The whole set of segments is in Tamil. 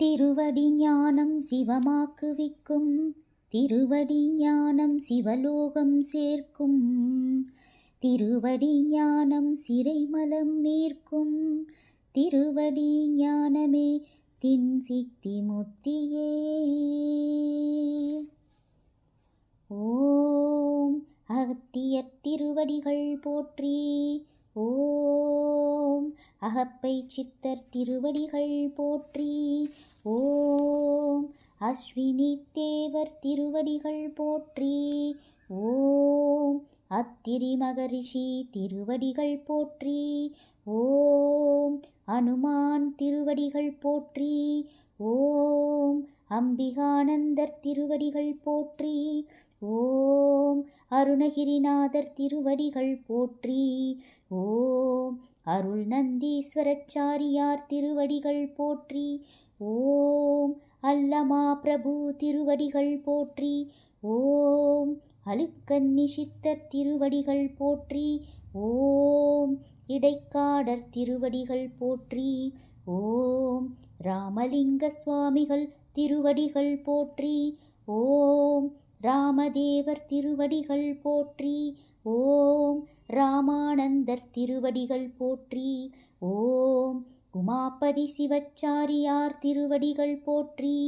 திருவடி ஞானம் சிவமாக்குவிக்கும். திருவடி ஞானம் சிவலோகம் சேர்க்கும். திருவடி ஞானம் சிறைமலம் மேற்கும். திருவடி ஞானமே தின் சித்தி முத்தியே. ஓம் அகத்தியர் திருவடிகள் போற்றி. ஓம் அகப்பை சித்தர் திருவடிகள் போற்றி. ஓம். அஸ்வினி தேவர் திருவடிகள் போற்றி. ஓம். அத்திரி மகரிஷி திருவடிகள் போற்றி. ஓம். அனுமான் திருவடிகள் போற்றி. ஓம். அம்பிகானந்தர் திருவடிகள் போற்றி. ஓம். அருணகிரிநாதர் திருவடிகள் போற்றி. ஓம். அருள் நந்தீஸ்வரச்சாரியார் திருவடிகள் போற்றி. ஓம் அல்லமா பிரபு திருவடிகள் போற்றி ஓம் அழுக்கன்னி சித்தர் திருவடிகள் போற்றி ஓம் இடைக்காடர் திருவடிகள் போற்றி ஓம் ராமலிங்க சுவாமிகள் திருவடிகள் போற்றி ஓம் ராமதேவர் திருவடிகள் போற்றி ஓம் ராமானந்தர் திருவடிகள் போற்றி ஓம் உமாபதி சிவச்சாரியார் திருவடிகள் போற்றி.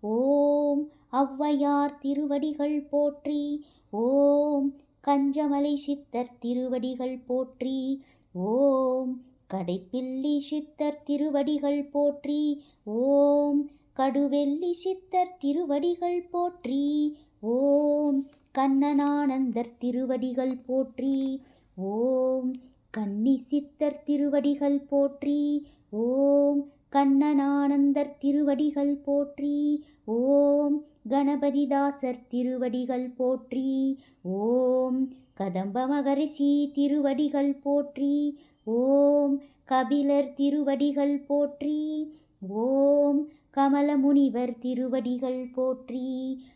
ஓம் ஔவையார் திருவடிகள் போற்றி. ஓம் கஞ்சமலை சித்தர் திருவடிகள் போற்றி. ஓம் கடைப்பில்லி சித்தர் திருவடிகள் போற்றி. ஓம் கடுவெள்ளி சித்தர் திருவடிகள் போற்றி. ஓம் கண்ணனானந்தர் திருவடிகள் போற்றி. ஓம் கன்னி சித்தர் திருவடிகள் போற்றி. ஓம் கண்ணனானந்தர் திருவடிகள் போற்றி. ஓம் கணபதிதாசர் திருவடிகள் போற்றி. ஓம் கதம்ப மகரிஷி திருவடிகள் போற்றி. ஓம் கபிலர் திருவடிகள் போற்றி. ஓம் கமலமுனிவர் திருவடிகள் போற்றி.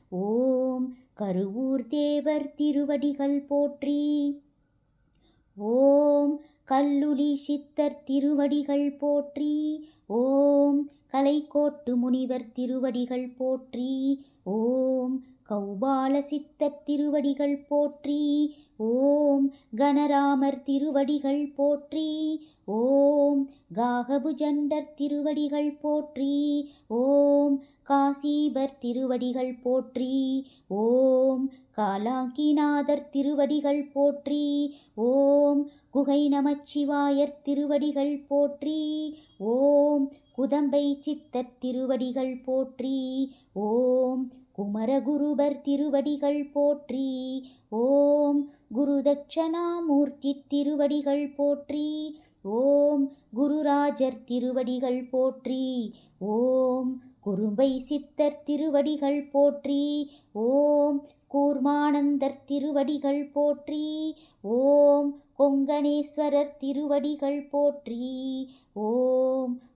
ஓம் கருவூர் தேவர் திருவடிகள் போற்றி. ஓம் கல்லுளி சித்தர் திருவடிகள் போற்றி. ஓம் கலைக்கோட்டு முனிவர் திருவடிகள் போற்றி. ஓம் கௌபால சித்தர் திருவடிகள் போற்றி. ஓம் கணராமர் திருவடிகள் போற்றி. ஓம் காகபுஜண்டர் திருவடிகள் போற்றி. ஓம் காசீபர் திருவடிகள் போற்றி. ஓம் காலாங்கிநாதர் திருவடிகள் போற்றி. ஓம் குகை நமச்சிவாயர் திருவடிகள் போற்றி. ஓம் குதம்பை சித்தர் திருவடிகள் போற்றி. ஓம் குமரகுருபர் திருவடிகள் போற்றி. ஓம் குருதட்சணாமூர்த்தி திருவடிகள் போற்றி. ஓம் குருராஜர் திருவடிகள் போற்றி. ஓம் குறும்பை சித்தர் திருவடிகள் போற்றி. ஓம் கூர்மானந்தர் திருவடிகள் போற்றி. ஓம் கொங்கணேஸ்வரர் திருவடிகள் போற்றி. ஓம்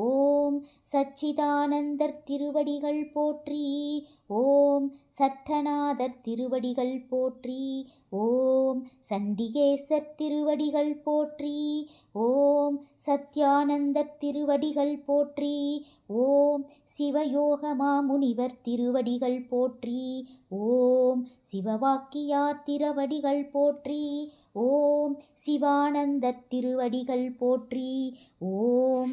ஓம் சச்சிதானந்தர் திருவடிகள் போற்றி ஓம் சட்டநாதர் திருவடிகள் போற்றி ஓம் சண்டிகேசர் திருவடிகள் போற்றி ஓம் சத்யானந்தர் திருவடிகள் போற்றி ஓம் சிவயோகமாமுனிவர் திருவடிகள் போற்றி ஓம் சிவவாக்கியார் திருவடிகள் போற்றி ஓம் சிவானந்தர் திருவடிகள் போற்றி ஓம்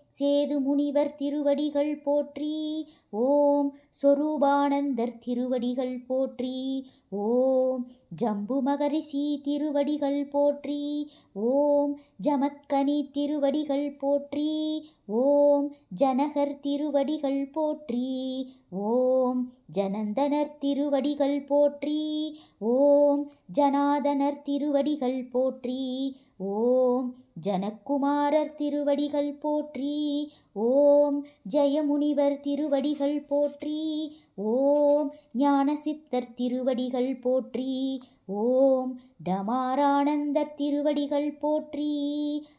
சேது முனிவர் திருவடிகள் போற்றி ஓம் சொரூபானந்தர் திருவடிகள் போற்றி. ஓம் ஜம்பு மகரிஷி திருவடிகள் போற்றி. ஓம் ஜமத்கனி திருவடிகள் போற்றி. ஓம் ஜனகர் திருவடிகள் போற்றி. ஓம் ஜனந்தனர் திருவடிகள் போற்றி. ஓம் ஜனாதனர் திருவடிகள் போற்றி. ஓம் ஜனக்குமாரர் திருவடிகள் போற்றி. ஓம் ஜெயமுனிவர் திருவடிகள் போற்றி. ஓம் ஞானசித்தர் திருவடிகள் போற்றி. ஓம் டமாரானந்தர் திருவடிகள் போற்றி.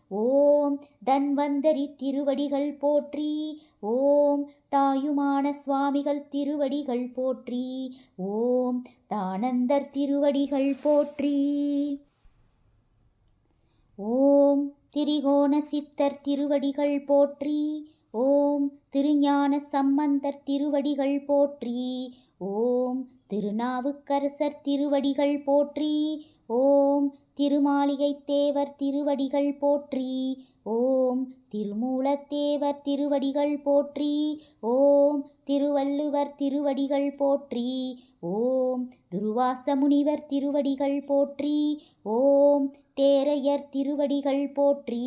ஓம் தன்வந்தரி திருவடிகள் போற்றி. ஓம் தாயுமான சுவாமிகள் திருவடிகள் போற்றி. ஓம் தானந்தர் திருவடிகள் போற்றி. ஓம் திரிகோண சித்தர் திருவடிகள் போற்றி. ஓம் திருஞான சம்பந்தர் திருவடிகள் போற்றி. ஓம் திருநாவுக்கரசர் திருவடிகள் போற்றி. ஓம் திருமாளிகை தேவர் திருவடிகள் போற்றி. ஓம் திருமூலத்தேவர் திருவடிகள் போற்றி. ஓம் திருவள்ளுவர் திருவடிகள் போற்றி. ஓம் துருவாச முனிவர் திருவடிகள் போற்றி. ஓம் தேரையர் திருவடிகள் போற்றி.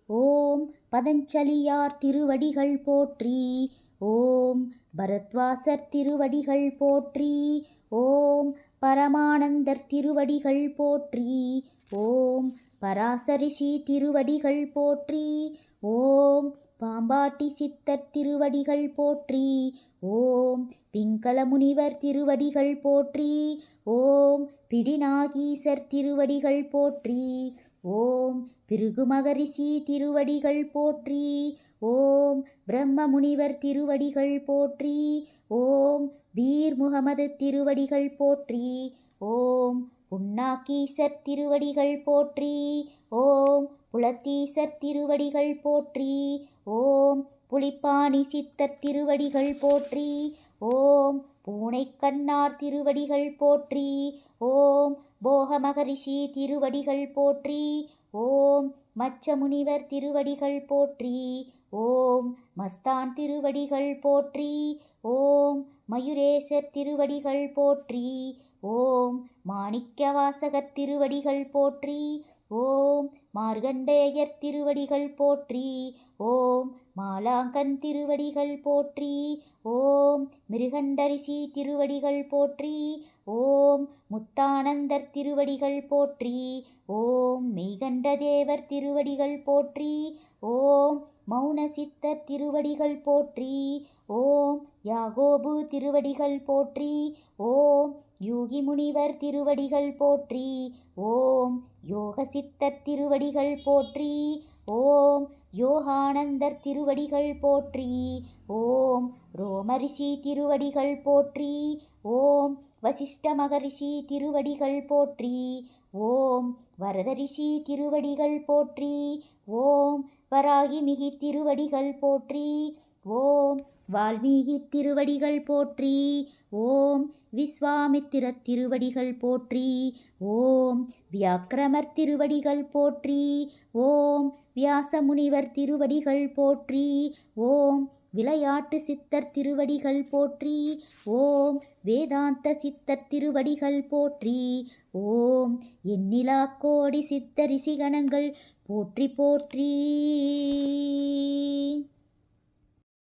ஓம் பதஞ்சலியார் திருவடிகள் போற்றி ஓம் பரத்வாசர் திருவடிகள் போற்றி ஓம் பரமானந்தர் திருவடிகள் போற்றி ஓம் பராசரிஷி திருவடிகள் போற்றி ஓம் பாம்பாட்டி சித்தர் திருவடிகள் போற்றி ஓம் பிங்கல முனிவர் திருவடிகள் போற்றி ஓம் பிடிநாகீசர் திருவடிகள் போற்றி ஓம் பிருகு மகரிஷி திருவடிகள் போற்றி. ஓம் பிரம்ம முனிவர் திருவடிகள் போற்றி. ஓம் வீர் முகமது திருவடிகள் போற்றி. ஓம் புன்னாக்கீசர் திருவடிகள் போற்றி. ஓம் புலத்தீசர் திருவடிகள் போற்றி. ஓம் புலிப்பாணி சித்தர் திருவடிகள் போற்றி. ஓம் பூனைக்கண்ணார் திருவடிகள் போற்றி. ஓம் போக மகரிஷி திருவடிகள் போற்றி. ஓம் மச்ச முனிவர் திருவடிகள் போற்றி. ஓம் மஸ்தான் திருவடிகள் போற்றி. ஓம் மயுரேசர் திருவடிகள் போற்றி. ஓம் மாணிக்கவாசகர் திருவடிகள் போற்றி. ஓம் மார்கண்டேயர் திருவடிகள் போற்றி. ஓம் மாலாங்கன் திருவடிகள் போற்றி. ஓம் மிருகண்டரிசி திருவடிகள் போற்றி. ஓம் முத்தானந்தர் திருவடிகள் போற்றி. ஓம் மெய்கண்டதேவர் திருவடிகள் போற்றி. ஓம் மௌனசித்தர் திருவடிகள் போற்றி. ஓம் யாகோபு திருவடிகள் போற்றி. ஓம் யூகி முனிவர் திருவடிகள் போற்றி ஓம் யோக சித்தர் திருவடிகள் போற்றி ஓம் யோகானந்தர் திருவடிகள் போற்றி ஓம் ரோமரிஷி திருவடிகள் போற்றி ஓம் வசிஷ்ட மகரிஷி திருவடிகள் போற்றி ஓம் வரதரிஷி திருவடிகள் போற்றி ஓம் வராகிமிகி திருவடிகள் போற்றி ஓம் வால்மீகி திருவடிகள் போற்றி. ஓம் விஸ்வாமித்திரர் திருவடிகள் போற்றி. ஓம் வியாக்கிரமர் திருவடிகள் போற்றி. ஓம் வியாசமுனிவர் திருவடிகள் போற்றி. ஓம் விளையாட்டு சித்தர் திருவடிகள் போற்றி. ஓம் வேதாந்த சித்தர் திருவடிகள் போற்றி. ஓம் எண்ணிலா கோடி சித்தரிசிகணங்கள் போற்றி போற்றி.